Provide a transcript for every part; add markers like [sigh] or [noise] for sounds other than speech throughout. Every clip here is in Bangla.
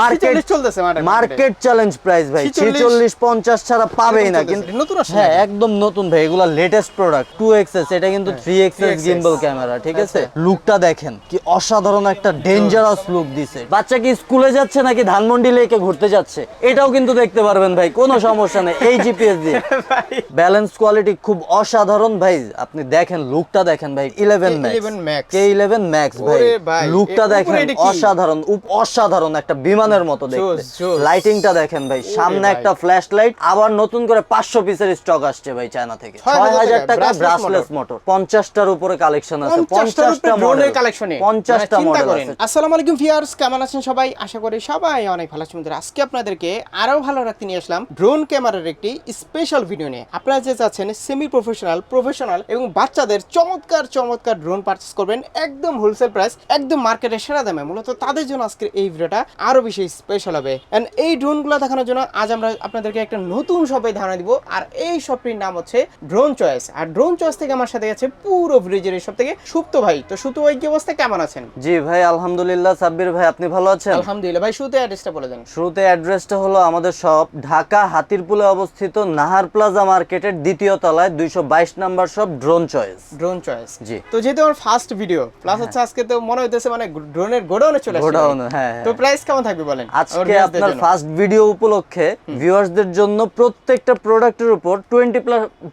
মার্কেট 46 চলতেছে market এ। মার্কেট চ্যালেঞ্জ প্রাইস ভাই। 46 পঞ্চাশ ছাড়া পাবেই না কিন্তু এটা নতুন আসছে হ্যাঁ একদম নতুন ভাই। এগুলো লেটেস্ট প্রোডাক্ট টু এক্সএস এটা কিন্তু থ্রি এক্সএস গিম্বল ক্যামেরা ঠিক আছে? আচ্ছা। লুকটা দেখেন কি অসাধারণ একটা ডেঞ্জারাস লুক দিছে। বাচ্চা কি স্কুলে যাচ্ছে নাকি ধানমন্ডি লেকে ঘুরতে যাচ্ছে? এটাও কিন্তু দেখতে পারবেন ভাই কোনো সমস্যা নেই। এই জিপিএস দিয়ে। [laughs] ব্যালেন্স কোয়ালিটি খুব অসাধারণ ভাই। আপনি দেখেন লুকটা দেখেন ভাই eleven K11 Max। K eleven max ভাই লুকটা দেখেন অসাধারণ অসাধারণ একটা বিমানের মতো দেখতে। লাইটিংটা দেখেন ভাই। সামনে একটা ফ্ল্যাশ লাইট আবার নতুন করে পাঁচশো পিসের স্টক আসছে ভাই চায়না থেকে। ছয় হাজার টাকা, টাকা ব্রাসলেস মোটর পঞ্চাশটার উপরে কালেকশন আছে পঞ্চাশটা মডেল কালেকশনে পঞ্চাশটা মডেল আছে। আসসালামু আলাইকুম ভিউয়ার্স কেমন আছেন সবাই? আশা করি সবাই অনেক ভালো আছেন আজকে আপনাদেরকে আরও ভালো রাখতে নিয়ে আসলাম ড্রোন ক্যামেরার একটি স্পেশাল ভিডিও নিয়ে। আপনারা যে চাচ্ছেন সেমি প্রফেশনাল প্রফেশনাল এবং বাচ্চাদের চমৎকার চমৎকার ড্রোন পারচেস করবেন একদম হোলসেল প্রাইস একদম মার্কেটের সেরা দামে। মূলত তাদের জন্য আজকের এই ভিডিওটা আরও বেশি স্পেশাল হবে। এন্ড এই ড্রোনগুলো দেখানোর জন্য আজ আমরা আপনাদেরকে একটা নতুন শপে ধারণা দিব। আর এই শপটির নাম হচ্ছে ড্রোন চয়েস আর ড্রোন চয়েস থেকে আমার সাথে আছে পুরো ব্রিজের এই সব থেকে সুপ্ত ভাই। তো সুপ্ত ভাই কি অবস্থা? কেমন আছেন? জি ভাই আলহামদুলিল্লাহ। সাব্বির ভাই আপনি ভালো আছেন? আলহামদুলিল্লাহ ভাই শুরুতে অ্যাড্রেসটা বলে দেন। শুরুতে অ্যাড্রেসটা হলো আমাদের শপ ঢাকা হাতিরপুলে অবস্থিত নাহার প্লাজা মার্কেটের দ্বিতীয় তলায় দুইশো বাইশ number shop drone choice drone choice ji. তো যেহেতু আমার ফার্স্ট ভিডিও প্লাস হচ্ছে আজকে তো মনে হইতেছে মানে ড্রোনের গোডাউনে চলে আসছে। গোডাউন হ্যাঁ হ্যাঁ। তো প্রাইস কেমন থাকবে বলেন? আজকে আপনার ফার্স্ট ভিডিও উপলক্ষে ভিউয়ার্সদের জন্য প্রত্যেকটা প্রোডাক্টের উপর twenty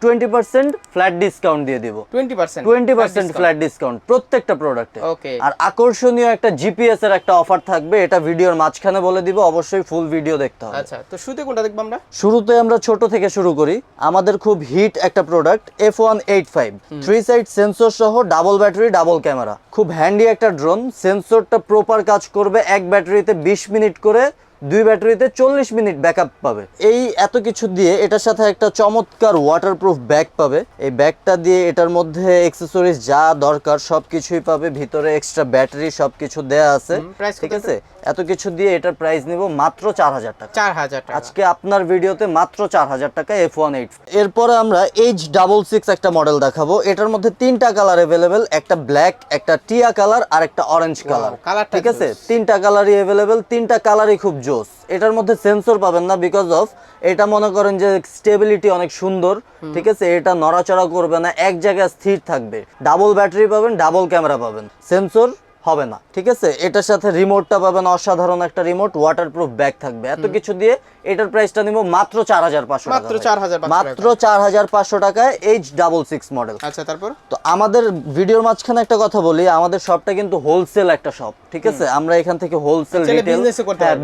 twenty percent flat discount দিয়ে দিব। 20% টোয়েন্টি পার্সেন্ট ফ্ল্যাট ডিসকাউন্ট প্রত্যেকটা প্রোডাক্টে Okay. আর আকর্ষণীয় একটা জিপিএস এর একটা অফার থাকবে এটা ভিডিওর মাঝখানে বলে দিব অবশ্যই ফুল ভিডিও দেখতে হবে। আচ্ছা তো শুরুতে কোনটা দেখব আমরা? শুরুতে আমরা ছোট থেকে শুরু করি। আমাদের খুব হিট একটা product F one eight five three side sensor সহ ডাবল ব্যাটারি ডাবল ক্যামেরা। খুব হ্যান্ডি একটা ড্রোন সেন্সরটা প্রপার কাজ করবে এক ব্যাটারিতে বিশ মিনিট করে দুই ব্যাটারিতে চল্লিশ মিনিট ব্যাকআপ পাবে। এই এত কিছু দিয়ে এটার সাথে একটা চমৎকার ওয়াটারপ্রুফ ব্যাগ পাবে। এই ব্যাগটা দিয়ে এটার মধ্যে এক্সেসরিজ যা দরকার সব কিছুই পাবে। ভিতরে এক্সট্রা ব্যাটারি সব কিছু দেয়া আছে। ঠিক আছে? এত কিছু দিয়ে এটার প্রাইস নিব মাত্র চার হাজার টাকা। চার হাজার টাকা। আজকে আপনার ভিডিওতে মাত্র চার হাজার টাকা এফ ওয়ান এইট এরপরে আমরা এইচ ডাবল সিক্স একটা মডেল দেখাবো। এটার মধ্যে তিনটা কালার অ্যাভেলেবেল একটা ব্ল্যাক একটা টিয়া কালার আর একটা অরেঞ্জ কালার ঠিক আছে? তিনটা কালারই অ্যাভেলেবেল তিনটা কালারই খুব জোস এটার মধ্যে সেন্সর পাবেন না বিকজ অফ এটা মনে করেন যে স্টেবিলিটি অনেক সুন্দর ঠিক আছে? এটা নড়াচড়া করবে না এক জায়গায় স্থির থাকবে। ডাবল ব্যাটারি পাবেন ডাবল ক্যামেরা পাবেন। সেন্সর হবে না ঠিক আছে? এটার সাথে রিমোটটা পাবেন অসাধারণ একটা রিমোট ওয়াটারপ্রুফ ব্যাগ থাকবে। এত কিছু দিয়ে এটার প্রাইসটা নিব মাত্র চার হাজার পাঁচশো মাত্র 4,500 মাত্র চার হাজার পাঁচশো টাকায় এইচ ডাবল সিক্স মডেল আচ্ছা তারপর? তো আমাদের ভিডিওর মাঝখানে একটা কথা বলি আমাদের শপটা কিন্তু হোলসেল একটা শপ ঠিক আছে? আমরা এখান থেকে হোলসেল রিটেল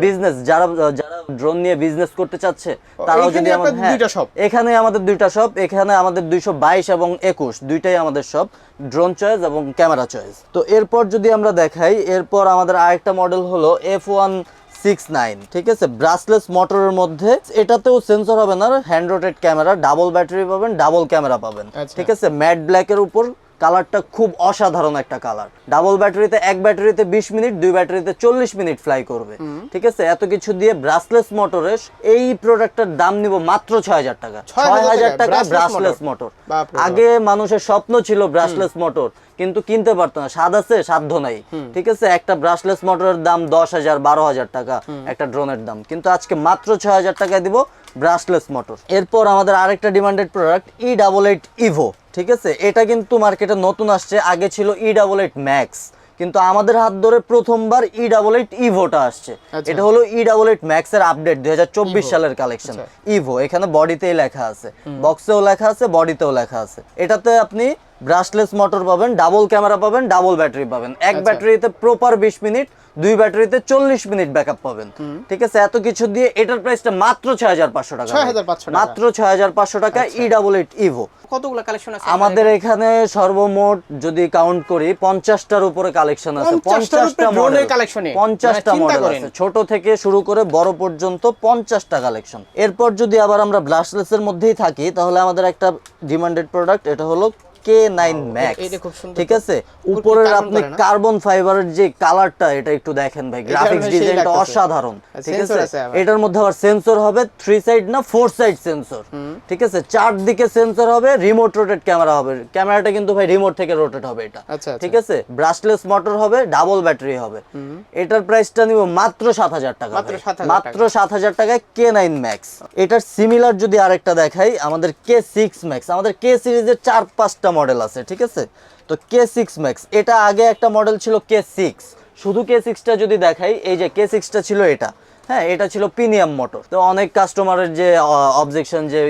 বিজনেস যারা যারা ড্রোন নিয়ে বিজনেস করতে চাচ্ছে তারাও যদি আমাদের হ্যাঁ, দুইটা shop? এখানে আমাদের দুইটা শপ এখানে আমাদের দুইশো বাইশ এবং একুশ দুইটাই আমাদের শপ ড্রোন চয়েস এবং ক্যামেরা চয়েস তো এরপর যদি আমরা দেখাই এরপর আমাদের আরেকটা মডেল হলো এফ ওয়ান সিক্স নাইন ঠিক আছে? ব্রাসলেস মোটরের মধ্যে এটাতেও সেন্সর হবে না hand rotated camera double battery পাবেন ডাবল ক্যামেরা পাবেন আচ্ছা। ঠিক আছে? ম্যাট ব্ল্যাকের উপর কালারটা খুব অসাধারণ একটা কালার ডাবল ব্যাটারিতে এক ব্যাটারিতে বিশ মিনিট দুই ব্যাটারিতে চল্লিশ মিনিট ফ্লাই করবে ঠিক আছে? এত কিছু দিয়ে ব্রাসলেস মোটরের এই প্রোডাক্টের দাম নিব মাত্র ছয় হাজার টাকা। 6,000 ছয় হাজার টাকা ব্রাসলেস মোটর আগে মানুষের স্বপ্ন ছিল ব্রাসলেস মোটর কিন্তু কিনতে পারতো না। স্বাদ আছে সাধ্য নাই। ঠিক আছে? একটা ব্রাশলেস মোটরের দাম দশ হাজার বারো হাজার টাকা। একটা ড্রোনের দাম। কিন্তু আজকে মাত্র ছয় হাজার টাকায় দিব ব্রাশলেস মোটর এরপর আমাদের আরেকটা demanded product E double eight Evo ঠিক আছে? এটা কিন্তু মার্কেটে নতুন আসছে। আগে ছিল ই ডাবল এইট ম্যাক্স কিন্তু আমাদের হাত ধরে প্রথমবার ই ডাবল এইট ইভোটা আসছে। আচ্ছা। এটা হলো ই ডাবল এইট ম্যাক্স এর আপডেট দুই হাজার চব্বিশ সালের কালেকশন আচ্ছা। ইভো এখানে বডিতেই লেখা আছে। বক্সেও লেখা আছে বডিতেও লেখা আছে। এটাতে আপনি ব্রাশলেস মোটর পাবেন ডাবল ক্যামেরা পাবেন ডাবল ব্যাটারি পাবেন। এক আচ্ছা। ব্যাটারিতে প্রপার বিশ মিনিট দুই ব্যাটারিতে চল্লিশ মিনিট ব্যাকআপ পাবেন। ঠিক আছে? এত কিছু দিয়ে এটার প্রাইসটা মাত্র ছয় হাজার পাঁচশো টাকা মাত্র ছয় হাজার পাঁচশো টাকা ই ডাবল এইট ইভো কতগুলো কালেকশন আছে? আমাদের এখানে সর্বমোট যদি কাউন্ট করি পঞ্চাশটার উপরে কালেকশন আছে। পঞ্চাশটা মডেল এ। পঞ্চাশটা মানে মডেল আছে। ছোট থেকে শুরু করে বড় পর্যন্ত পঞ্চাশটা কালেকশন এরপর যদি আবার আমরা ব্লাশলেস এর মধ্যেই থাকি তাহলে আমাদের একটা ডিমান্ডেড প্রোডাক্ট এটা হলো কে নাইন ম্যাক্স খুব সুন্দর ঠিক আছে? উপরের আপনি কার্বন ফাইবারের যে কালারটা এটা একটু দেখেন ভাই গ্রাফিক্স ডিজাইনটা অসাধারণ ঠিক আছে? এটার মধ্যে আবার সেন্সর হবে থ্রি সাইড না ফোর সাইড সেন্সর ঠিক আছে? চারদিকে সেন্সর হবে রিমোট রোটেট ক্যামেরা হবে। ক্যামেরাটা কিন্তু ভাই রিমোট থেকে রোটেট হবে এটা আচ্ছা, আচ্ছা। ঠিক আছে? ব্রাশলেস মোটর হবে ডাবল ব্যাটারি হবে। এটার প্রাইসটা নিব মাত্র সাত হাজার টাকা মাত্র ভাই। 7,000 মাত্র সাত হাজার টাকায় কে নাইন ম্যাক্স এটার সিমিলার যদি আরেকটা দেখাই আমাদের কে সিক্স ম্যাক্স আমাদের কে সিরিজের চার পাঁচটা মডেল আছে, ঠিক আছে? তো কে সিক্স ম্যাক্স এটা আগে একটা মডেল ছিল কে সিক্স শুধু কে সিক্সটা যদি দেখাই, এই যে কে সিক্সটা ছিল এটা। হ্যাঁ এটা ছিল প্রিমিয়াম মোটর তো অনেক কাস্টমারের যে অবজেকশন যে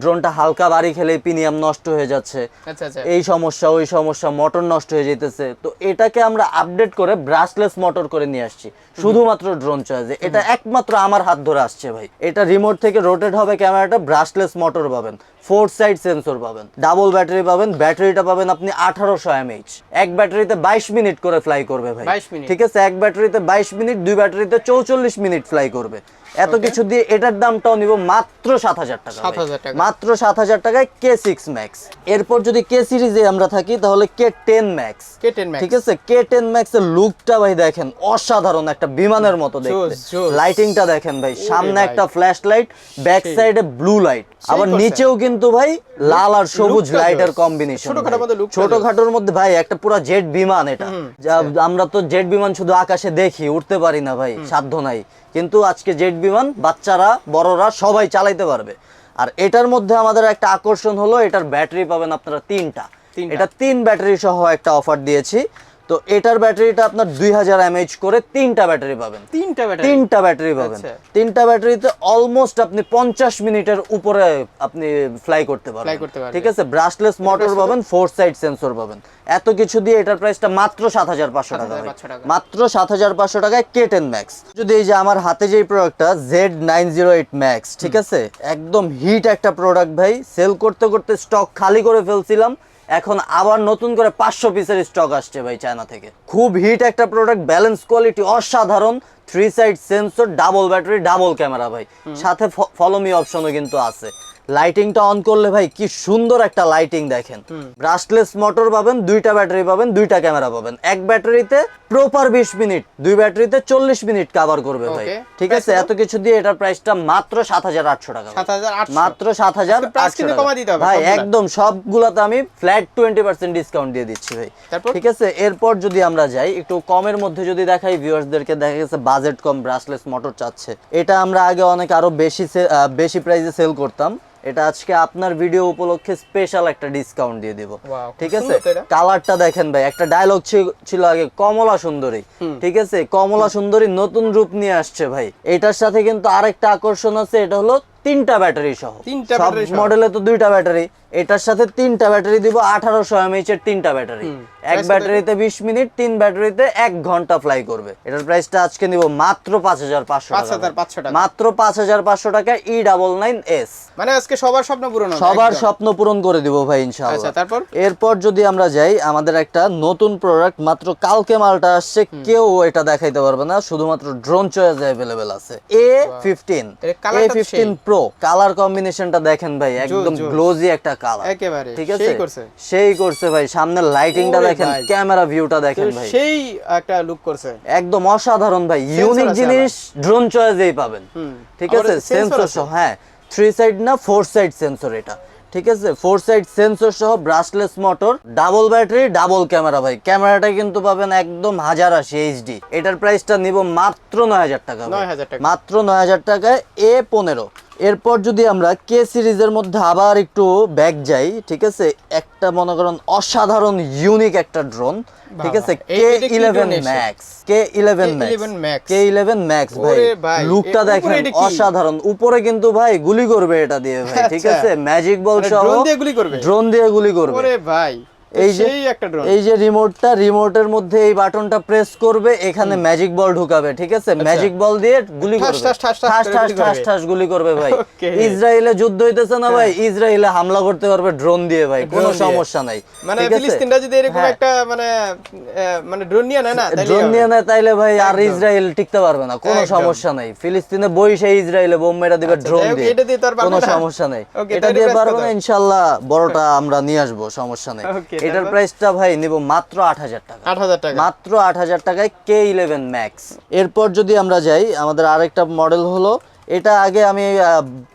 ড্রোনটা হালকা বাড়ি খেলে প্রিমিয়াম নষ্ট হয়ে যাচ্ছে। আচ্ছা আচ্ছা। এই সমস্যা ওই সমস্যা মোটর নষ্ট হয়ে যেতেছে। তো এটাকে আমরা আপডেট করে ব্রাশলেস মোটর করে নিয়ে আসছি। শুধুমাত্র ড্রোন চয়েসে এটা একমাত্র আমার হাত ধরে আসছে ভাই। এটা রিমোট থেকে রোটেট হবে ক্যামেরাটা ব্রাশলেস মোটর পাবেন। ফোর সাইড সেন্সর পাবেন। ডাবল ব্যাটারি পাবেন। ব্যাটারিটা পাবেন আপনি আঠারোশো এমএইচ এক ব্যাটারিতে বাইশ মিনিট করে ফ্লাই করবে ভাই। ঠিক আছে? এক ব্যাটারিতে বাইশ মিনিট দুই ব্যাটারিতে চৌচল্লিশ মিনিট ফ্লাই করবে। এত কিছু দিয়ে এটার দামটাও নিব মাত্র সাত হাজার টাকা ভাই। 7,000 টাকা। মাত্র সাত হাজার টাকায় কে সিক্স ম্যাক্স এরপর যদি কে সিরিজে আমরা থাকি তাহলে K ten max K10 Max। ঠিক আছে? কে টেন ম্যাক্স এর লুকটা ভাই দেখেন অসাধারণ একটা বিমানের মতো দেখতে। লাইটিংটা দেখেন ভাই সামনে একটা ফ্ল্যাশ লাইট ব্যাক সাইডে ব্লু লাইট আবার নিচেও কিন্তু ভাই লাল আর সবুজ লাইটের কম্বিনেশন ছোটখাটোর মধ্যে ভাই একটা পুরো জেট বিমান এটা। আমরা তো জেট বিমান শুধু আকাশে দেখি উঠতে পারি না ভাই সাধ্য নাই। কিন্তু আজকে জেট বিমান বাচ্চারা বড়রা সবাই চালাইতে পারবে। আর এটার মধ্যে আমাদের একটা আকর্ষণ হলো এটার ব্যাটারি পাবেন আপনারা তিনটা। এটা তিন ব্যাটারি সহ একটা অফার দিয়েছি। তো এটার ব্যাটারিটা আপনার দুই হাজার এমএইচ করে তিনটা ব্যাটারি পাবেন। তিনটা ব্যাটারি? তিনটা ব্যাটারি পাবেন। আচ্ছা। তিনটা ব্যাটারিতে অলমোস্ট আপনি পঞ্চাশ মিনিটের উপরে আপনি ফ্লাই করতে পারবেন। ঠিক আছে? ব্রাশলেস মোটর পাবেন ফোর সাইড সেন্সর পাবেন। এত কিছু দিয়ে এটার প্রাইসটা মাত্র সাত হাজার পাঁচশো টাকা ভাই। 7,500 টাকা। মাত্র সাত হাজার পাঁচশো টাকায় কে টেন ম্যাক্স যদি এই যে আমার হাতে যেই প্রোডাক্টটা Z nine zero eight max ঠিক আছে? একদম হিট একটা প্রোডাক্ট ভাই। সেল করতে করতে স্টক খালি করে ফেলছিলাম। এখন আবার নতুন করে পাঁচশো পিসের স্টক আসছে ভাই চায়না থেকে। খুব হিট একটা প্রোডাক্ট ব্যালেন্স কোয়ালিটি অসাধারণ three side sensor double battery double camera ভাই। সাথে ফলোমি অপশনও কিন্তু আছে। লাইটিংটা অন করলে ভাই কি সুন্দর একটা লাইটিং দেখেন। ব্রাশলেস মোটর পাবেন দুইটা ব্যাটারি পাবেন দুইটা ক্যামেরা পাবেন। এক ব্যাটারিতে প্রপার বিশ মিনিট দুই ব্যাটারিতে চল্লিশ মিনিট কভার করবে ভাই। ঠিক আছে? এত কিছু দিয়ে এটার প্রাইসটা মাত্র সাত হাজার আটশো টাকা মাত্র সাত হাজার হবে ভাই একদম সবগুলাতে আমি ফ্ল্যাট টোয়েন্টি পার্সেন্ট ডিসকাউন্ট দিয়ে দিচ্ছি ভাই। ঠিক আছে? এরপর যদি আমরা যাই একটু কমের মধ্যে যদি দেখাই ভিউয়ার্সদেরকে দেখা গেছে বাজেট কম ব্রাশলেস মোটর চাচ্ছে। এটা আমরা আগে অনেক আরও বেশি বেশি প্রাইসে সেল করতাম। এটা আজকে আপনার ভিডিও উপলক্ষে স্পেশাল একটা ডিসকাউন্ট দিয়ে দিব। ঠিক আছে। কালারটা দেখেন ভাই একটা ডায়লগ ছিল আগে কমলা সুন্দরী। ঠিক আছে? কমলা সুন্দরী নতুন রূপ নিয়ে আসছে ভাই। এটার সাথে কিন্তু আরেকটা আকর্ষণ আছে এটা হলো তিনটা ব্যাটারি সহ। তিনটা ব্যাটারি মডেলে তো দুইটা ব্যাটারি। এটার সাথে তিনটা ব্যাটারি দিব আঠারোশো এমএইচ এর তিনটা ব্যাটারি। এক ব্যাটারিতে বিশ মিনিট তিন ব্যাটারিতে এক ঘণ্টা ফ্লাই করবে। এটার প্রাইসটা আজকে নিব মাত্র পাঁচ হাজার পাঁচশো টাকা। মাত্র পাঁচ হাজার পাঁচশো টাকা ই ডাবল নাইন এস মানে আজকে সবার স্বপ্ন পূরণ সবার স্বপ্ন পূরণ করে দিব ভাই ইনশাআল্লাহ। আচ্ছা, তারপর? এরপর যদি আমরা যাই আমাদের একটা নতুন প্রোডাক্ট মাত্র কালকে মালটা আসছে কেউ এটা দেখাইতে পারবে না শুধুমাত্র ড্রোন চয়েস অ্যাভেলেবেল আছে। A fifteen A fifteen. Pro colour কম্বিনেশনটা দেখেন ভাই একদম গ্লোজি একটা কালার একেবারে ঠিক আছে? সেই করছে। সেই করছে ভাই সামনের লাইটিংটা দেখেন ক্যামেরা ভিউটা দেখেন ভাই। সেই একটা লুক করছে। একদম অসাধারণ ভাই ইউনিক জিনিস ড্রোন চয়েসেই পাবেন। ঠিক আছে? সেন্সর সহ হ্যাঁ। থ্রি সাইড না ফোর সাইড সেন্সর এটা। ঠিক আছে? ফোর সাইড সেন্সর সহ brushless motor double battery double camera ভাই। ক্যামেরাটা কিন্তু পাবেন একদম হাজার আশি এইচডি এটার প্রাইসটা নিব মাত্র নয় হাজার টাকা ভাই। 9,000 টাকা। মাত্র নয় হাজার টাকায় এ পনেরো। এরপর যদি আমরা কে সিরিজের মধ্যে আবার একটু ব্যাক যাই ঠিক আছে? একটা মনে করেন অসাধারণ ইউনিক একটা ড্রোন ঠিক আছে? K eleven max K eleven max K eleven max ভাই। লুকটা দেখেন অসাধারণ। উপরে কিন্তু ভাই গুলি করবে এটা দিয়ে ভাই ঠিক আচ্ছা। আছে? ম্যাজিক বল মানে সহ drone দিয়ে গুলি করবে? ড্রোন দিয়ে গুলি করবে। ওরে ভাই। এই যে সেই এই রিমোটটা রিমোটের মধ্যে এই বাটনটা প্রেস করবে এখানে ম্যাজিক বল ঢুকাবে ঠিক আছে? ম্যাজিক বল দিয়ে গুলি ঠাস, করবে। ঠাস, ঠাস, ঠাস ঠাস গুলি করবে। ভাই। ইসরায়েলে যুদ্ধ হইতেছে না ভাই ইসরায়েলে হামলা করতে পারবে ড্রোন দিয়ে ভাই কোনো সমস্যা নাই মানে ফিলিস্তিনরা যদি এরকম হ্যাঁ। একটা মানে মানে ড্রোন নিয়ে নেয় না ড্রোন নিয়ে নেয় তাইলে ভাই আর। ইসরায়েল টিকতে পারবে না কোনো সমস্যা নাই। ফিলিস্তিনে বইসে ইসরায়েলে বোম মেরা দিবে আচ্ছা, ড্রোন যাই দিয়ে। কোনো সমস্যা নাই। এটা দিয়ে পারব না ইনশাআল্লাহ বড়টা আমরা নিয়ে আসব সমস্যা নেই। এটার প্রাইসটা ভাই নিব মাত্র আট হাজার টাকা। আট হাজার টাকা। মাত্র আট হাজার টাকায় কে ইলেভেন ম্যাক্স এরপর যদি আমরা যাই আমাদের আরেকটা মডেল হলো এটা আগে আমি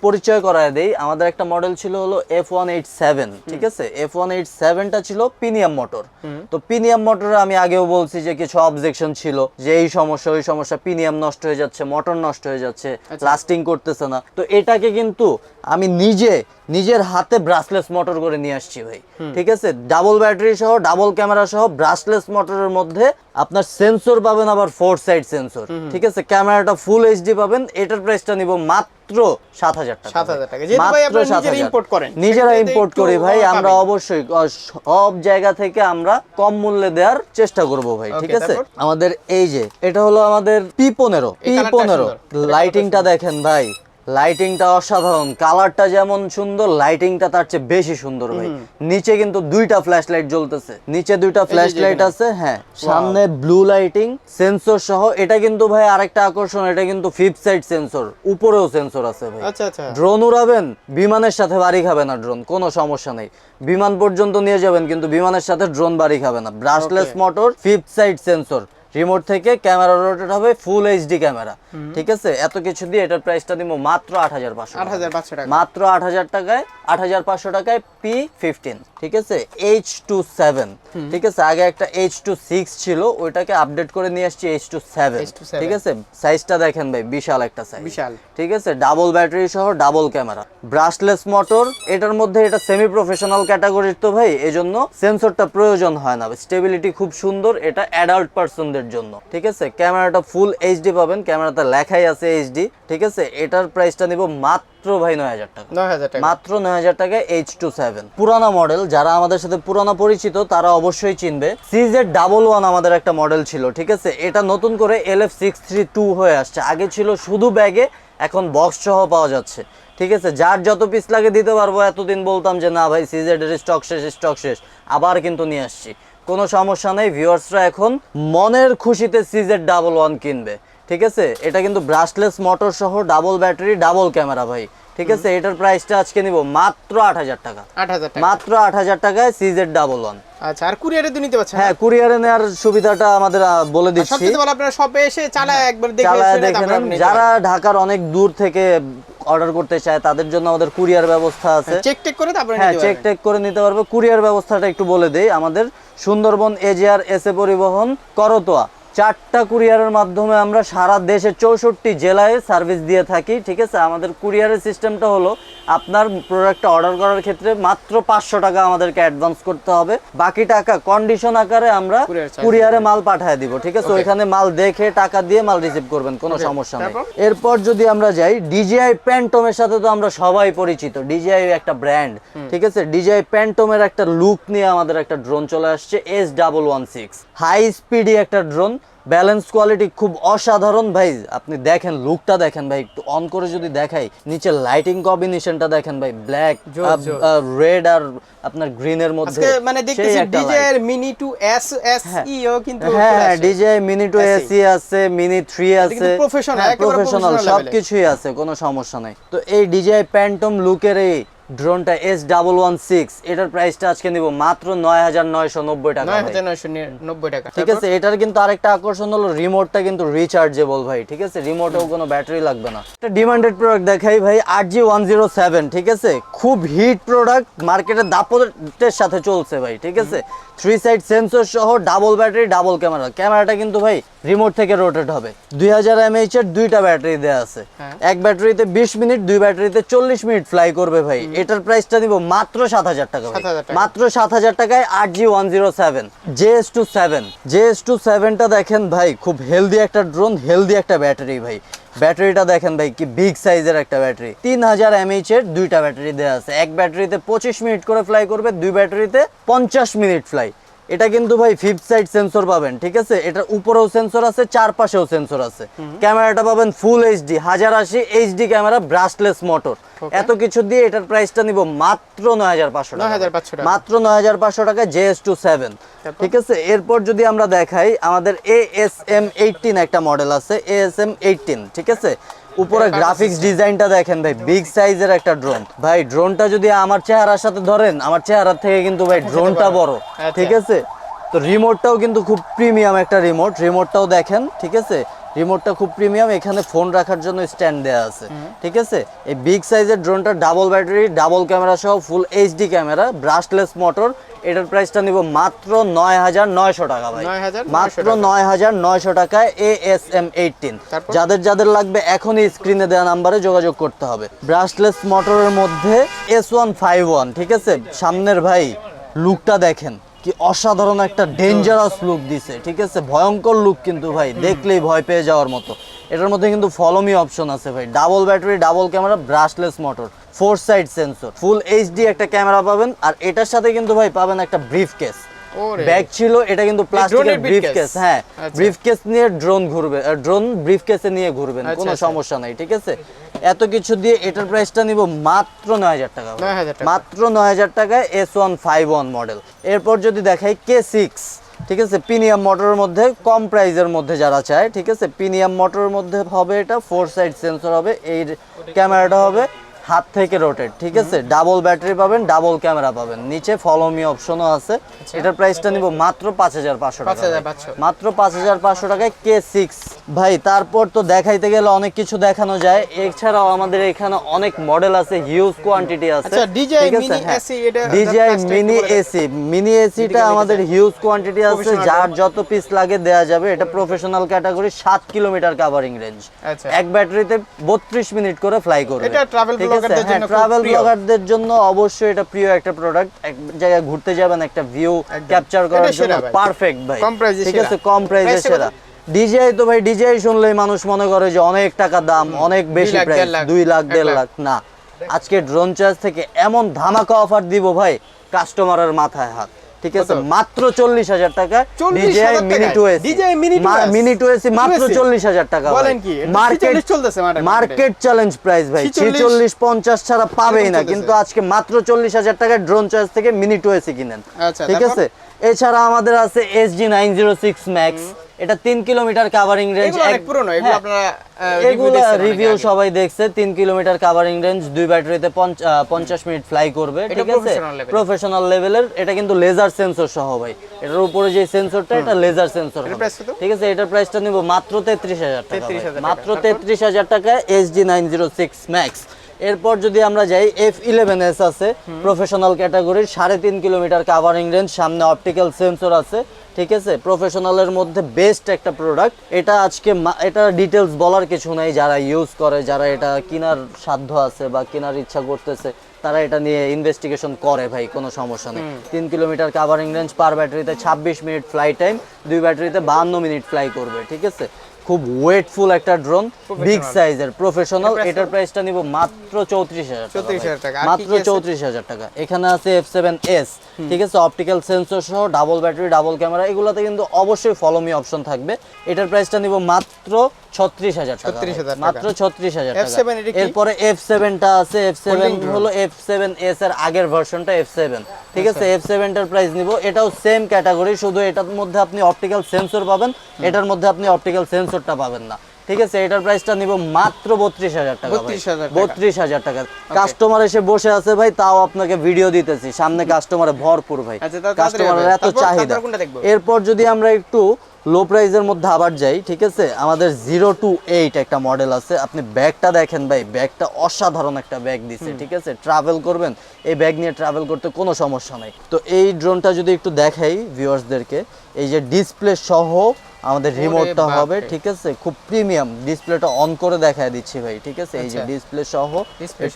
পরিচয় করায় দেই। আমাদের একটা মডেল ছিল হলো এফ ওয়ান এইট সেভেন ঠিক আছে? এফ ওয়ান এইট সেভেনটা ছিল পিনিয়াম মোটর তো পিনিয়াম মোটরে আমি আগেও বলছি যে কিছু অবজেকশন ছিল যে এই সমস্যা ওই সমস্যা পিনিয়াম নষ্ট হয়ে যাচ্ছে মোটর নষ্ট হয়ে যাচ্ছে লাস্টিং করতেছে না। তো এটাকে কিন্তু আমি নিজে নিজের হাতে ব্রাসলেস মোটর করে নিয়ে আসছি ভাই ঠিক আছে? ডাবল ব্যাটারি সহ ডাবল ক্যামেরা সহ ব্রাসলেস মোটরের মধ্যে আপনার সেন্সর পাবেন আবার ফোর সাইড সেন্সর ঠিক আছে? ক্যামেরাটা ফুল এইচডি পাবেন এটার প্রাইসটা নিব মাত্র সাত হাজার টাকা 7,000 টাকা। মাত্র আপনারা নিজেরা 7,000 import করেন, নিজেরা ইম্পোর্ট করি ভাই আমরা অবশ্যই সব জায়গা থেকে আমরা কম মূল্যে দেওয়ার চেষ্টা করব ভাই ঠিক আছে? আমাদের এই যে এটা হলো আমাদের পি পনেরো পি পনেরো। লাইটিংটা দেখেন ভাই। লাইটিংটা অসাধারণ কালারটা যেমন সুন্দর লাইটিংটা তার চেয়ে বেশি সুন্দর ভাই। নিচে কিন্তু দুইটা ফ্ল্যাশ লাইট জ্বলতেছে। নিচে দুইটা ফ্ল্যাশ লাইট আছে হ্যাঁ। সামনে ব্লু লাইটিং সেন্সর সহ এটা কিন্তু ভাই আরেকটা আকর্ষণ এটা কিন্তু ফিফথ সাইড সেন্সর উপরেও সেন্সর আছে ভাই। আচ্ছা আচ্ছা। ড্রোন উড়াবেন বিমানের সাথে বাড়ি খাবে না ড্রোন কোনো সমস্যা নেই। বিমান পর্যন্ত নিয়ে যাবেন কিন্তু বিমানের সাথে ড্রোন বাড়ি খাবে না। Brushless motor fifth side sensor remote থেকে ক্যামেরা রোটেট হবে ফুল এইচডি ক্যামেরা ঠিক আছে? এত কিছু দিয়ে এটার প্রাইসটা দিব মাত্র আট হাজার পাঁচশো আট হাজার পাঁচশো টাকা। মাত্র আট হাজার টাকায় আট হাজার পাঁচশো টাকায় পি ফিফটিন ঠিক আছে? এইচ টু সেভেন ঠিক আছে? আগে একটা এইচ টু সিক্স ছিল ওইটাকে আপডেট করে নিয়ে আসছি এইচ টু সেভেন H27 ঠিক আছে? সাইজটা দেখেন ভাই বিশাল একটা সাইজ বিশাল। ঠিক আছে? ডাবল ব্যাটারি সহ ডাবল ক্যামেরা ব্রাশলেস মোটর এটার মধ্যে এটা সেমি প্রফেশনাল ক্যাটাগরির তো ভাই এজন্য সেন্সরটা প্রয়োজন হয় না। স্টেবিলিটি খুব সুন্দর এটা অ্যাডাল্ট পার্সনদের জন্য। ঠিক আছে? ক্যামেরাটা ফুল এইচডি পাবেন। ক্যামেরাতে লেখাই আছে এইচডি ঠিক আছে? এটার প্রাইসটা নিব মাত্র ভাই নয় হাজার টাকা। টাকা। মাত্র নয় হাজার টাকায় এইচ টু সেভেন পুরানা মডেল যারা আমাদের সাথে পুরানা পরিচিত তারা অবশ্যই চিনবে। সিজেড ডাবল ওয়ান আমাদের একটা মডেল ছিল। ঠিক আছে? এটা নতুন করে L F six three two হয়ে আসছে। আগে ছিল শুধু ব্যাগে এখন বক্স সহ পাওয়া যাচ্ছে। ঠিক আছে? যার যত পিস লাগে দিতে পারব। এতদিন বলতাম যে না ভাই সিজেড এর স্টক শেষ স্টক শেষ। আবার কিন্তু নিয়ে আসছি। কোনো সমস্যা নেই ভিউয়ার্সরা এখন মনের খুশিতে সিজেড ডাবল ওয়ান কিনবে। ঠিক আছে? এটা কিন্তু ব্রাশলেস মোটর সহ ডাবল ব্যাটারি ডাবল ক্যামেরা ভাই। ঠিক আছে? এটার প্রাইসটা আজকে নিব মাত্র আট হাজার টাকা। মাত্র আট হাজার টাকায় সিজেড ডাবল ওয়ান আচ্ছা আর কুরিয়ারে তো নিতে পারছেন হ্যাঁ কুরিয়ারে নেওয়ার সুবিধাটা আমাদের বলে দিচ্ছি। সবচেয়ে ভালো আপনারা শপে এসে চালায় একবার দেখে চালায় দেখে আপনি যারা ঢাকার অনেক দূর থেকে অর্ডার করতে চায় তাদের জন্য আমাদের কুরিয়ার ব্যবস্থা আছে। চেক টেক করে তারপরে হ্যাঁ চেক টেক করে নিতে পারবে। কুরিয়ার ব্যবস্থাটা একটু বলে দেই। আমাদের সুন্দরবন এজিআর এসে পরিবহন করতোয়া। চারটা কুরিয়ারের মাধ্যমে আমরা সারা দেশে চৌষট্টি জেলায় সার্ভিস দিয়ে থাকি, ঠিক আছে? আমাদের কুরিয়ারের সিস্টেমটা হলো আপনার প্রোডাক্টটা অর্ডার করার ক্ষেত্রে মাত্র পাঁচশো টাকা আমাদেরকে অ্যাডভান্স করতে হবে। বাকি টাকা কন্ডিশন আকারে আমরা কুরিয়ারে মাল পাঠিয়ে দিব ঠিক আছে. ওইখানে মাল দেখে টাকা দিয়ে মাল রিসিভ করবেন কোনো সমস্যা নেই। এরপর যদি আমরা যাই ডিজিআই প্যান্টমের সাথে তো আমরা সবাই পরিচিত। ডিজিআই একটা ব্র্যান্ড ঠিক আছে? ডিজিআই প্যান্টমের একটা লুক নিয়ে আমাদের একটা ড্রোন চলে আসছে S double one six high speedy একটা ড্রোন ব্যালেন্স কোয়ালিটি খুব অসাধারণ ভাই আপনি দেখেন লুকটা দেখেন ভাই একটু অন করে যদি দেখাই নিচে লাইটিং কম্বিনেশনটা দেখেন ভাই ব্ল্যাক। রেড আর আপনার গ্রিন এর মধ্যে মানে দেখতেছি ডিজে এর মিনি টু এস এস ইও কিন্তু হ্যাঁ। DJI mini two S E আছে মিনি থ্রি আছে প্রফেশনাল প্রফেশনাল professional সব level এ। কিছুই আছে কোনো সমস্যা নাই তো এই ডিজে প্যান্টম লুকের এই ড্রোনটা এস ডাবল ওয়ান সিক্স এটার প্রাইসটা আজকে নিব মাত্র নয় হাজার নয়শো নব্বই টাকা নয় হাজার নয়শো নব্বই টাকা। ঠিক আছে এটার কিন্তু আরেকটা আকর্ষণ হলো রিমোটটা কিন্তু রিচার্জেবল ভাই ঠিক আছে? রিমোটেও কোনো ব্যাটারি লাগবে না। একটা ডিমান্ডেড প্রোডাক্ট দেখাই ভাই আট জি ওয়ান জিরো সেভেন ঠিক আছে? খুব হিট প্রোডাক্ট মার্কেটে দাপটের সাথে চলছে ভাই ঠিক আছে? থ্রি সাইড সেন্সর সহ ডাবল ব্যাটারি ডাবল ক্যামেরা ক্যামেরাটা কিন্তু ভাই রিমোট থেকে রোটেট হবে। দুই হাজার এমএইচ এর দুইটা ব্যাটারি দেওয়া আছে। হ্যাঁ। এক ব্যাটারিতে বিশ মিনিট দুই ব্যাটারিতে চল্লিশ মিনিট ফ্লাই করবে ভাই। এটার প্রাইসটা দিব মাত্র সাত হাজার টাকা 7,000 টাকা। মাত্র সাত হাজার টাকায় আট G one zero seven JS two seven JS two সেভেনটা দেখেন ভাই খুব হেলদি একটা ড্রোন হেলদি একটা ব্যাটারি ভাই। ব্যাটারিটা দেখেন ভাই কি বিগ সাইজের একটা ব্যাটারি তিন হাজার এমএইচ এর দুইটা ব্যাটারি দেওয়া আছে। এক ব্যাটারিতে পঁচিশ মিনিট করে ফ্লাই করবে দুই ব্যাটারিতে পঞ্চাশ মিনিট ফ্লাই এটা কিন্তু ভাই ফিফথ সাইড সেন্সর পাবেন ঠিক আছে? এটার উপরেও সেন্সর আছে চারপাশেও সেন্সর আছে। ক্যামেরাটা পাবেন ফুল এইচডি হাজার আশি এইচডি ক্যামেরা ব্রাশলেস মোটর এত কিছু দিয়ে এটার প্রাইসটা নিব মাত্র নয় হাজার পাঁচশো 9,500 টাকা। মাত্র নয় হাজার পাঁচশো টাকা জেএস টু সেভেন? ঠিক আছে? এরপর যদি আমরা দেখাই আমাদের এ এস এম এইটিন একটা মডেল আছে এ এস এম এইটিন ঠিক আছে? উপরে গ্রাফিক্স ডিজাইনটা দেখেন ভাই বিগ সাইজের একটা ড্রোন ভাই ড্রোনটা যদি আমার চেহারার সাথে ধরেন আমার চেহারার থেকে কিন্তু ভাই ড্রোনটা বড় আচ্ছা। ঠিক আছে? তো রিমোটটাও কিন্তু খুব প্রিমিয়াম একটা রিমোট রিমোটটাও দেখেন ঠিক আছে? রিমোটটা খুব প্রিমিয়াম এখানে ফোন রাখার জন্য স্ট্যান্ড দেওয়া আছে ঠিক আছে? এই বিগ সাইজের ড্রোনটা ডাবল ব্যাটারি ডাবল ক্যামেরা সহ full HD camera brushless motor এটার প্রাইসটা নিব মাত্র নয় হাজার নয়শো টাকা ভাই। মাত্র নয় হাজার নয়শো টাকায় এ এস এম এইটিন যাদের যাদের লাগবে এখনই স্ক্রিনে দেওয়া নাম্বারে যোগাযোগ করতে হবে। ব্রাশলেস মোটরের মধ্যে এস ওয়ান ফাইভ ওয়ান ঠিক আছে? সামনের ভাই লুকটা দেখেন কি অসাধারণ একটা ডেঞ্জারাস লুক দিছে ঠিক আছে? ভয়ঙ্কর লুক কিন্তু ভাই দেখলেই ভয় পেয়ে যাওয়ার মতো। এটার মধ্যে কিন্তু ফলোমি অপশন আছে ভাই। Double battery double camera brushless motor four side sensor full HD একটা ক্যামেরা পাবেন। আর এটার সাথে কিন্তু ভাই পাবেন একটা ব্রিফ কেস ব্যাগ ছিল এটা কিন্তু প্লাস্টিকের ব্রিফ কেস হ্যাঁ। আচ্ছা। ব্রিফ কেস নিয়ে ড্রোন ঘুরবে ড্রোন ব্রিফ কেসে নিয়ে ঘুরবেন আচ্ছা, কোনো আচ্ছা। সমস্যা নাই ঠিক আছে? এত কিছু দিয়ে এটার প্রাইসটা নিব মাত্র নয় হাজার টাকা 9,000 টাকা। মাত্র নয় হাজার টাকায় S one five one model এরপর যদি দেখাই কে সিক্স ঠিক আছে প্রিমিয়াম মোটরের মধ্যে, কম প্রাইজের মধ্যে যারা চায়, ঠিক আছে? প্রিমিয়াম মোটরের মধ্যে হবে এটা ফোর সাইড সেন্সর হবে এই ক্যামেরাটা হবে হাত থেকে রোটেট ঠিক আছে? ডাবল ব্যাটারি পাবেন ডাবল ক্যামেরা পাবেন। নিচে ফলো মি অপশনও আছে এটার প্রাইসটা নিব মাত্র পাঁচ হাজার পাঁচশো টাকা। 5,500 মাত্র পাঁচ হাজার পাঁচশো টাকায় কে সিক্স ভাই তারপর তো দেখাইতে গেলে অনেক কিছু দেখানো যায়। এছাড়াও আমাদের এখানে অনেক মডেল আছে হিউজ কোয়ান্টিটি আছে। আচ্ছা, ডিজিআই মিনি এসি মিনি এসিটা আমাদের হিউজ কোয়ান্টিটি আছে। যার যত পিস লাগে দেয়া যাবে। এটা প্রফেশনাল ক্যাটাগরি সাত কিলোমিটার কাভারিং রেঞ্জ আচ্ছা। এক ব্যাটারিতে বত্রিশ মিনিট করে ফ্লাই করবে। এটা travel জন্য ট্রাভেল ব্লগারদের জন্য অবশ্যই এটা প্রিয় একটা প্রোডাক্ট এক জায়গায় ঘুরতে যাবেন একটা ভিউ ক্যাপচার করার জন্য পারফেক্ট ভাই। কম ঠিক আছে কম প্রাইসে সেরা। ডিজিআই তো ভাই ডিজিআই শুনলেই মানুষ মনে করে যে অনেক টাকা দাম অনেক বেশি প্রাইস দুই লাখ দেড়। লাখ। না আজকে ড্রোন চার্জ থেকে এমন ধামাকা অফার দিব ভাই কাস্টমারের মাথায় হাত। ঠিক আছে? মাত্র চল্লিশ হাজার টাকা DJI mini two SE DJI Mini 2S? Mini two SE মাত্র চল্লিশ হাজার টাকা মার্কেট মার্কেট চ্যালেঞ্জ প্রাইস ভাই। 46 ছিচল্লিশ পঞ্চাশ ছাড়া পাবেই না। কিন্তু আজকে মাত্র চল্লিশ হাজার টাকায় ড্রোন চয়েস থেকে মিনি টু এসি কিনেন। আচ্ছা, ঠিক আছে? এছাড়া আমাদের আছে S G nine zero six max এটা তিন কিলোমিটার কাভারিং রেঞ্জ অনেক পুরনো এগুলো আপনারা অনেক রিভিউ সবাই দেখছে তিন কিলোমিটার কাভারিং রেঞ্জ দুই ব্যাটারিতে পঞ্চ- আহ, পঞ্চাশ মিনিট ফ্লাই করবে ঠিক আছে প্রফেশনাল লেভেলের এটা কিন্তু লেজার সেন্সর সহ ভাই এটার উপরে যে সেন্সরটা এটা লেজার সেন্সর? ঠিক আছে এটার প্রাইসটা নিব মাত্র তেত্রিশ হাজার টাকা 33,000 ভাই। টাকা। মাত্র তারপর? তেত্রিশ হাজার টাকায় এস জি এরপর যদি আমরা যাই এফ ইলেভেন এস আছে প্রফেশনাল ক্যাটাগরির সাড়ে তিন কিলোমিটার কাভারিং রেঞ্জ সামনে অপটিক্যাল সেন্সর আছে ঠিক আছে? প্রফেশনালের মধ্যে বেস্ট একটা প্রোডাক্ট এটা আজকে এটা ডিটেলস বলার কিছু নাই যারা ইউজ করে যারা এটা কেনার সাধ্য আছে বা কেনার ইচ্ছা করতেছে তারা এটা নিয়ে ইনভেস্টিগেশন করে ভাই কোনো সমস্যা নেই। তিন কিলোমিটার কাভারিং রেঞ্জ পার ব্যাটারিতে ছাব্বিশ মিনিট ফ্লাই টাইম দুই ব্যাটারিতে বাহান্ন মিনিট ফ্লাই করবে ঠিক আছে? খুব ওয়েটফুল একটা ড্রোন বিগ সাইজের প্রফেশনাল এটার প্রাইসটা নিব মাত্র চৌত্রিশ হাজার 34,000 টাকা। মাত্র? চৌত্রিশ হাজার টাকা। এখানে আছে এফ সেভেন এস ঠিক আছে? অপটিক্যাল সেন্সর সহ ডাবল ব্যাটারি ডাবল ক্যামেরা এগুলোতে কিন্তু অবশ্যই ফলো মি অপশন থাকবে। এটার প্রাইসটা নিব মাত্র ছত্রিশ হাজার টাকা 36,000 টাকা। মাত্র ছত্রিশ হাজার টাকা। F7 এটা কি? এরপরে এফ সেভেনটা আছে এফ সেভেন হলো এফ সেভেন এস এর আগের ভার্সনটা এফ সেভেন ঠিক আছে এফ সেভেনটার প্রাইস নিব। এটাও সেম ক্যাটাগরি শুধু এটার মধ্যে আপনি অপটিক্যাল সেন্সর পাবেন এটার মধ্যে আপনি অপটিক্যাল সেন্সরটা পাবেন না। ঠিক আছে এটার প্রাইসটা নিব মাত্র বত্রিশ হাজার টাকা 32,000 বত্রিশ হাজার টাকা। কাস্টমার এসে বসে আছে ভাই তাও আপনাকে ভিডিও দিতেছি। সামনে কাস্টমারে ভরপুর ভাই। আচ্ছা, কাস্টমারের এত চাহিদা? এরপর যদি আমরা একটু লো প্রাইজের মধ্যে আবার যাই ঠিক আছে? আমাদের জিরো টু এইট একটা মডেল আছে। আপনি ব্যাগটা দেখেন ভাই ব্যাগটা অসাধারণ একটা ব্যাগ দিচ্ছে ঠিক আছে? ট্রাভেল করবেন এই ব্যাগ নিয়ে ট্রাভেল করতে কোনো সমস্যা নাই। তো এই ড্রোনটা যদি একটু দেখাই ভিউয়ার্সদেরকে এই যে ডিসপ্লে সহ আমাদের রিমোটটা হবে ঠিক আছে? খুব প্রিমিয়াম ডিসপ্লেটা অন করে দেখায় দিচ্ছি ভাই ঠিক আছে? এই যে আচ্ছা। ডিসপ্লে সহ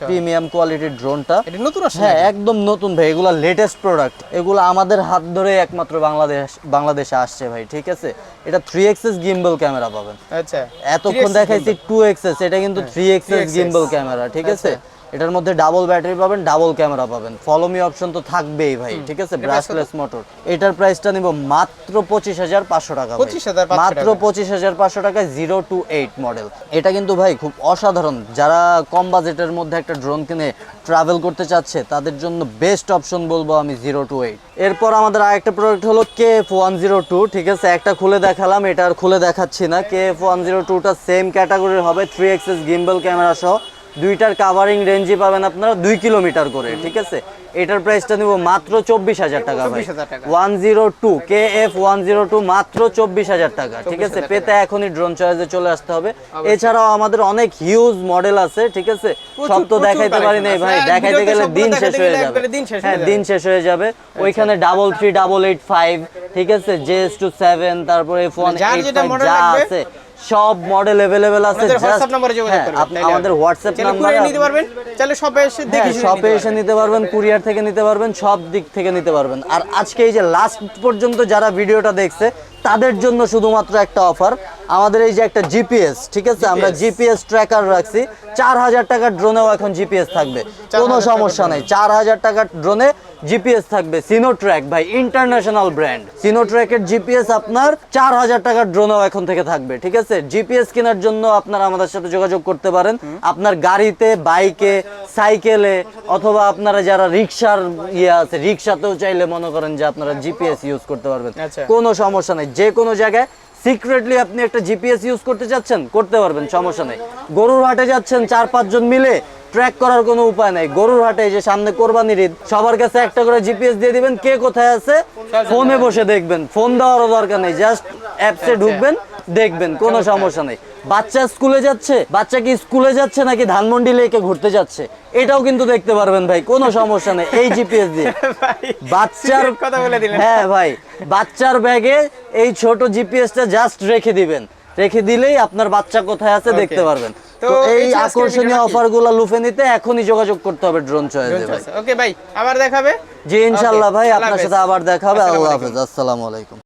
প্রিমিয়াম কোয়ালিটির ড্রোনটা এটা নতুন আসছে হ্যাঁ একদম নতুন ভাই এগুলো লেটেস্ট প্রোডাক্ট এগুলো আমাদের হাত ধরে একমাত্র বাংলাদেশ বাংলাদেশে আসছে ভাই ঠিক আছে? এটা থ্রি এক্সেস গিম্বল ক্যামেরা পাবেন। আচ্ছা। এতক্ষণ 3x দেখাইছি টু এক্সেস এটা কিন্তু three access 3XS gimbal camera ঠিক আছে? এটার মধ্যে ডাবল ব্যাটারি পাবেন ডাবল ক্যামেরা পাবেন। ফলো মি অপশন তো থাকবেই ভাই ঠিক আছে? ব্রাশলেস মোটর এটার প্রাইসটা নিব মাত্র পঁচিশ হাজার পাঁচশো টাকা 25,500 মাত্র টাকা। পঁচিশ হাজার পাঁচশো টাকায় জিরো টু এইট মডেল এটা কিন্তু ভাই খুব অসাধারণ। যারা কম বাজেটের মধ্যে একটা ড্রোন কিনে ট্রাভেল করতে চাচ্ছে তাদের জন্য বেস্ট অপশন বলব আমি জিরো টু এইট এরপর আমাদের আরেকটা প্রোডাক্ট হলো K F one zero two ঠিক আছে? একটা খুলে দেখালাম এটা আর খুলে দেখাচ্ছি না। কে এফ ওয়ান জিরো টুটা সেম ক্যাটাগরির হবে থ্রি এক্সেস গিম্বল ক্যামেরা সহ। দুইটার কাভারিং রেঞ্জই পাবেন আপনারা দুই কিলোমিটার করে ঠিক আছে? এটার প্রাইসটা নিব মাত্র চব্বিশ হাজার টাকা ভাই। One zero two K F one zero two মাত্র চব্বিশ হাজার টাকা ঠিক আছে? পেতে এখনই ড্রোন চয়েসে চলে আসতে হবে। এছাড়াও আমাদের অনেক হিউজ মডেল আছে ঠিক আছে? সব তো দেখাইতে পারি নাই ভাই। দেখাইতে গেলে দিন শেষ হয়ে যাবে। দিন শেষ হয়ে হ্যাঁ যাবে। দিন শেষ হয়ে যাবে। ওইখানে double three double eight five ঠিক আছে? জেএস টু সেভেন তারপরে এফ ওয়ান model যা আছে। সব মডেল অ্যাভেলেবেল আছে হোয়াটসঅ্যাপ নম্বরে যোগাযোগ হ্যাঁ, করবেন আমাদের হোয়াটসঅ্যাপ চাইলে নাম্বার নিতে পারবেন চাইলে শপে এসে দেখে হ্যাঁ শপে এসে নিতে পারবেন কুরিয়ার থেকে নিতে পারবেন সব দিক থেকে নিতে পারবেন। আর আজকে এই যে লাস্ট পর্যন্ত যারা ভিডিওটা দেখছে তাদের জন্য শুধুমাত্র একটা অফার আমাদের এই যে একটা জিপিএস ঠিক আছে? আমরা জিপিএস ট্র্যাকার রাখছি চার হাজার টাকার ড্রোনেও এখন জিপিএস থাকবে কোনো সমস্যা নেই চার হাজার টাকার ড্রোনে জিপিএস থাকবে সিনোট্র্যাক ভাই ইন্টারন্যাশনাল ব্র্যান্ড সিনোট্র্যাকের জিপিএস আপনার চার হাজার টাকার ড্রোনেও এখন থেকে থাকবে ঠিক আছে? জিপিএস কেনার জন্য আপনারা আমাদের সাথে যোগাযোগ করতে পারেন। আপনার গাড়িতে বাইকে সাইকেলে অথবা আপনারা যারা রিক্সার ইয়ে আছে রিক্সাতেও চাইলে মনে করেন যে আপনারা জিপিএস ইউজ করতে পারবেন। আচ্ছা। কোনো সমস্যা নেই। যে কোনো জায়গায় সিক্রেটলি আপনি একটা জিপিএস ইউজ করতে চাচ্ছেন করতে পারবেন সমস্যা নেই। গরুর হাটে যাচ্ছেন চার পাঁচজন মিলে ট্র্যাক করার কোনো উপায় নাই। গরুর হাটে যে সামনে কোরবানির ঈদ সবার কাছে একটা করে জিপিএস দিয়ে দিবেন কে কোথায় আছে ফোনে বসে দেখবেন। ফোন দেওয়ারও দরকার নেই জাস্ট অ্যাপসে ঢুকবেন দেখবেন কোনো সমস্যা নেই। বাচ্চা স্কুলে যাচ্ছে বাচ্চা কি স্কুলে যাচ্ছে নাকি ধানমন্ডি লেকে ঘুরতে যাচ্ছে? এটাও কিন্তু দেখতে পারবেন ভাই কোনো সমস্যা নেই এই জিপিএস দিয়ে। [laughs] বাচ্চার কথা বলে দিলেন। হ্যাঁ ভাই বাচ্চার ব্যাগে এই ছোট জিপিএসটা জাস্ট রেখে দিবেন। রেখে দিলেই আপনার বাচ্চা কোথায় আছে দেখতে পারবেন। তো এই আকর্ষণীয় অফারগুলো অফারগুলো লুফে নিতে এখনই যোগাযোগ করতে হবে ড্রোন চয়েসে ভাই। ওকে ভাই আবার দেখাবে? জি ইনশাল্লাহ ভাই আপনার সাথে আবার দেখা হবে। আল্লাহ হাফেজ আসসালামু আলাইকুম।